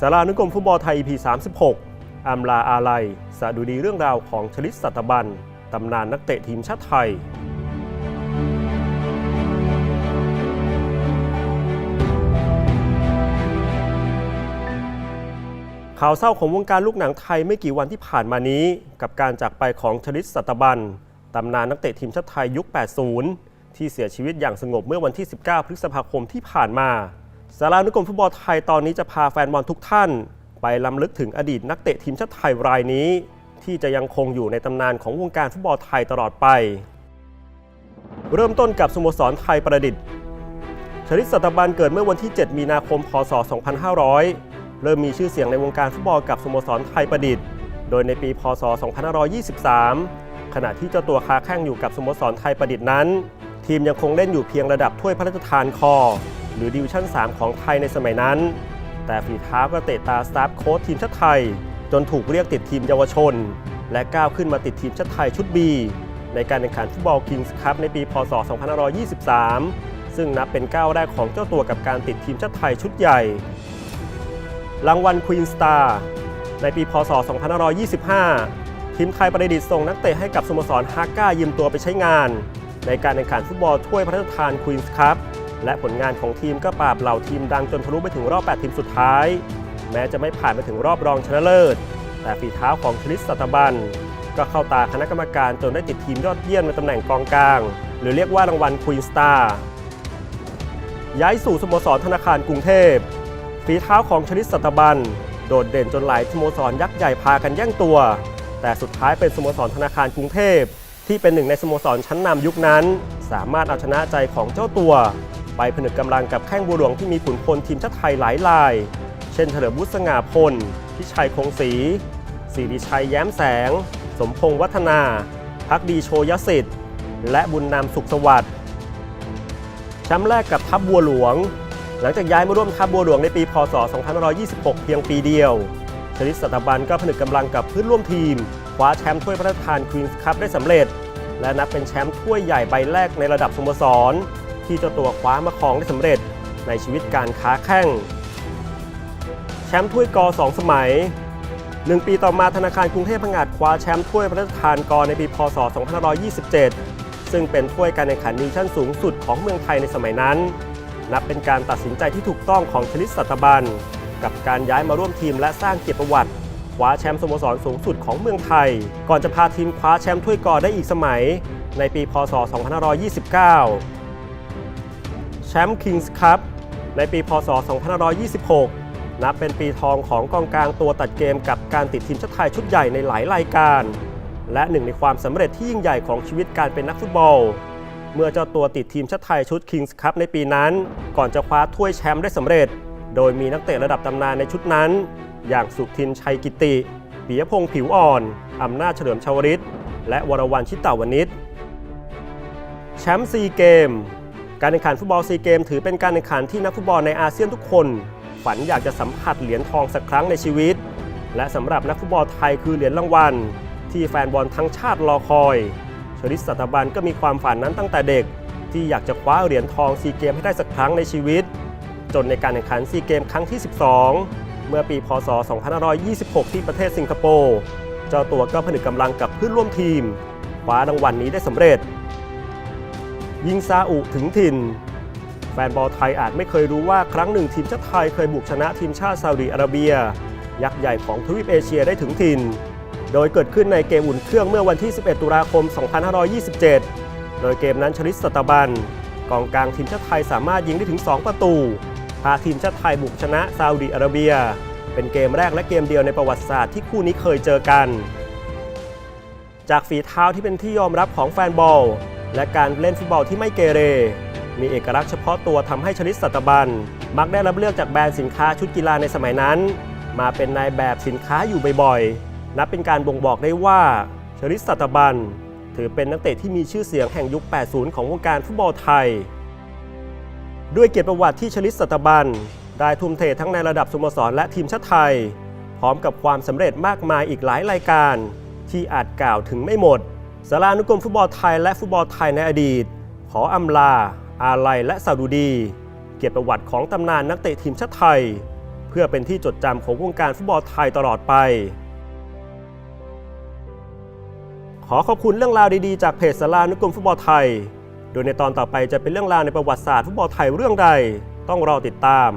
สารานุกรมฟุตบอลไทย EP 36อำลาอาลัยสะดุดีเรื่องราวของชลิตสัตบันตำนานนักเตะทีมชาติไทย ข่าวเศร้าของวงการลูกหนังไทยไม่กี่วันที่ผ่านมานี้ กับการจากไปของชลิตสัตบันตำนานนักเตะทีมชาติไทยยุค 80 ที่เสียชีวิตอย่างสงบเมื่อวันที่ 19 พฤษภาคมที่ผ่านมา สารานุกรมฟุตบอลไทยตอนนี้จะพาแฟนบอลทุกท่าน ไปล้ำลึกถึงอดีตนักเตะทีมชาติไทยรายนี้ ที่จะยังคงอยู่ในตำนานของวงการฟุตบอลไทยตลอดไป เริ่มต้นกับสโมสรไทยประดิษฐ์ ชลิตสัตบันเกิดเมื่อวันที่ 7 มีนาคม พศ 2500 เริ่มมีชื่อเสียงในวงการฟุตบอลกับสโมสรไทยประดิษฐ์ โดยในปี พศ 2523 ขณะที่เจ้าตัวค้าแข้งอยู่กับสโมสรไทยประดิษฐ์นั้น ทีมยังคงเล่นอยู่เพียงระดับถ้วยพระราชทานคอ หรือดิวิชั่น 3 ของไทยในสมัยนั้น แต่ฝีเท้าก็เตะตาสตาฟโค้ชทีมชาติไทย จนถูกเรียกติดทีมเยาวชน และก้าวขึ้นมาติดทีมชาติไทยชุด B ในการแข่งขันฟุตบอลคิงส์คัพในปี พศ 2523 ซึ่งนับเป็นก้าวแรกของเจ้าตัวกับการติดทีมชาติไทยชุดใหญ่ รางวัลควีนสตาร์ในปี พศ 2525 ทีมไทยประดิษฐ์ส่งนักเตะให้กับสโมสรฮาก้ายืมตัวไปใช้งาน ในการแข่งขันฟุตบอลถ้วยพระราชทานควีนส์คัพ และผลงานของทีมก็ปราบเหล่าทีมดังจนทะลุไปถึงรอบ 8 ทีมสุดท้าย แม้จะไม่ผ่านไปถึงรอบรองชนะเลิศ แต่ฝีเท้าของชลิสสัตบัน ก็เข้าตาคณะกรรมการจนได้ติดทีมยอดเยี่ยมในตำแหน่งกองกลาง หรือเรียกว่ารางวัลควีนสตาร์ย้ายสู่สโมสรธนาคารกรุงเทพฝีเท้าของชลิตสัตบัน โดดเด่นจนหลายสโมสรยักษ์ใหญ่พากันแย่งตัว แต่สุดท้ายเป็นสโมสรธนาคารกรุงเทพที่เป็นหนึ่งในสโมสรชั้นนำยุคนั้น สามารถเอาชนะใจของเจ้าตัว ไปผนึกกำลังกับแข้งบัวหลวงที่มีขุนพลทีมชาติไทยหลายราย เช่นเฉลิมบุษง่าพล พิชัยคงศรีศิริชัยแย้มแสง สมพงษ์วัฒนา พักดีโชยสิทธิ์ และบุญนำสุขสวัสดิ์แชมป์แรกกับทัพบัวหลวง หลังจากย้ายมาร่วมทัพบัวหลวงในปี พศ 2526 เพียงปีเดียวชลิตสัตบันก็ผนึกกำลังกับเพื่อนร่วมทีม คว้าแชมป์ถ้วยพระราชทานควีนส์คัพได้สำเร็จ และนับเป็นแชมป์ถ้วยใหญ่ใบแรกในระดับสโมสร ที่เจ้าตัวคว้ามาครองได้สำเร็จในชีวิตการค้าแข้ง แชมป์ถ้วยกอสองสมัยหนึ่งปีต่อมาธนาคารกรุงเทพพังงาดคว้าแชมป์ถ้วยพระราชทานกอในปีพศ 2527 ซึ่งเป็นถ้วยการแข่งขันดิวิชั่นสูงสุดของเมืองไทยในสมัยนั้น นับเป็นการตัดสินใจที่ถูกต้องของชลิตสัตบัน กับการย้ายมาร่วมทีมและสร้างเกียรติประวัติคว้าแชมป์สโมสรสูงสุดของเมืองไทย ก่อนจะพาทีมคว้าแชมป์ถ้วยกอได้อีกสมัย ในปีพศ 2529 แชมป์คิงส์คัพในปีพศ 2526 นับเป็นปีทองของกองกลางตัวตัดเกมกับการติดทีมชาติไทยชุดใหญ่ในหลายรายการ และหนึ่งในความสำเร็จที่ยิ่งใหญ่ของชีวิตการเป็นนักฟุตบอล เมื่อเจ้าตัวติดทีมชาติไทยชุดคิงส์คัพในปีนั้น ก่อนจะคว้าถ้วยแชมป์ได้สำเร็จ โดยมีนักเตะระดับตำนานในชุดนั้น อย่างสุทินชัยกิติปิยพงษ์ผิวอ่อนอำนาจเฉลิมชาวริตและวรวรรณชิตาวนิชแชมป์ซีเกม การแข่งขันฟุตบอลซีเกมถือเป็นการแข่งขันที่นักฟุตบอลในอาเซียนทุกคน ฝันอยากจะสัมผัสเหรียญทองสักครั้งในชีวิต และสำหรับนักฟุตบอลไทยคือเหรียญรางวัล ที่แฟนบอลทั้งชาติรอคอยชลิตสัตบันก็มีความฝันนั้นตั้งแต่เด็ก ที่อยากจะคว้าเหรียญทองซีเกมให้ได้สักครั้งในชีวิต จนในการแข่งขันซีเกมครั้งที่ 12 เมื่อปีพศ 2526 ที่ประเทศสิงคโปร์เจ้าตัวก็ผนึกกำลังกับเพื่อนร่วมทีมคว้ารางวัลนี้ได้สำเร็จ ยิงซาอุถึงถิ่น แฟนบอลไทยอาจไม่เคยรู้ว่าครั้งหนึ่งทีมชาติไทยเคยบุกชนะทีมชาติซาอุดิอาระเบีย ยักษ์ใหญ่ของทวีปเอเชียได้ถึงถิ่น โดยเกิดขึ้นในเกมอุ่นเครื่องเมื่อวันที่ 11 ตุลาคม 2527 โดยเกมนั้นชลิตสตบันกองกลางทีมชาติไทยสามารถยิงได้ถึง 2 ประตูพาทีมชาติไทยบุกชนะซาอุดิอาระเบีย เป็นเกมแรกและเกมเดียวในประวัติศาสตร์ที่คู่นี้เคยเจอกัน จากฝีเท้าที่เป็นที่ยอมรับของแฟนบอล และการเล่นฟุตบอลที่ไม่เกเร มีเอกลักษณ์เฉพาะตัวทำให้ชลิตสัตบัน มักได้รับเลือกจากแบรนด์สินค้าชุดกีฬาในสมัยนั้น มาเป็นนายแบบสินค้าอยู่บ่อยๆ นับเป็นการบ่งบอกได้ว่าชลิตสัตบัน ถือเป็นนักเตะที่มีชื่อเสียงแห่งยุค 80 ของวงการฟุตบอลไทย ด้วยเกียรติประวัติที่ชลิตสัตบัน ได้ทุ่มเททั้งในระดับสโมสรและทีมชาติไทย พร้อมกับความสำเร็จมากมายอีกหลายรายการ ที่อาจกล่าวถึงไม่หมด สารานุกรมฟุตบอลไทยและฟุตบอลไทยในอดีต ขออำลา อาลัยและสดุดี เกียรติประวัติของตำนานนักเตะทีมชาติไทย เพื่อเป็นที่จดจำของวงการฟุตบอลไทยตลอดไป ขอขอบคุณเรื่องราวดีๆ จากเพจสารานุกรมฟุตบอลไทย โดยในตอนต่อไปจะเป็นเรื่องราวในประวัติศาสตร์ฟุตบอลไทยเรื่องใด ต้องรอติดตาม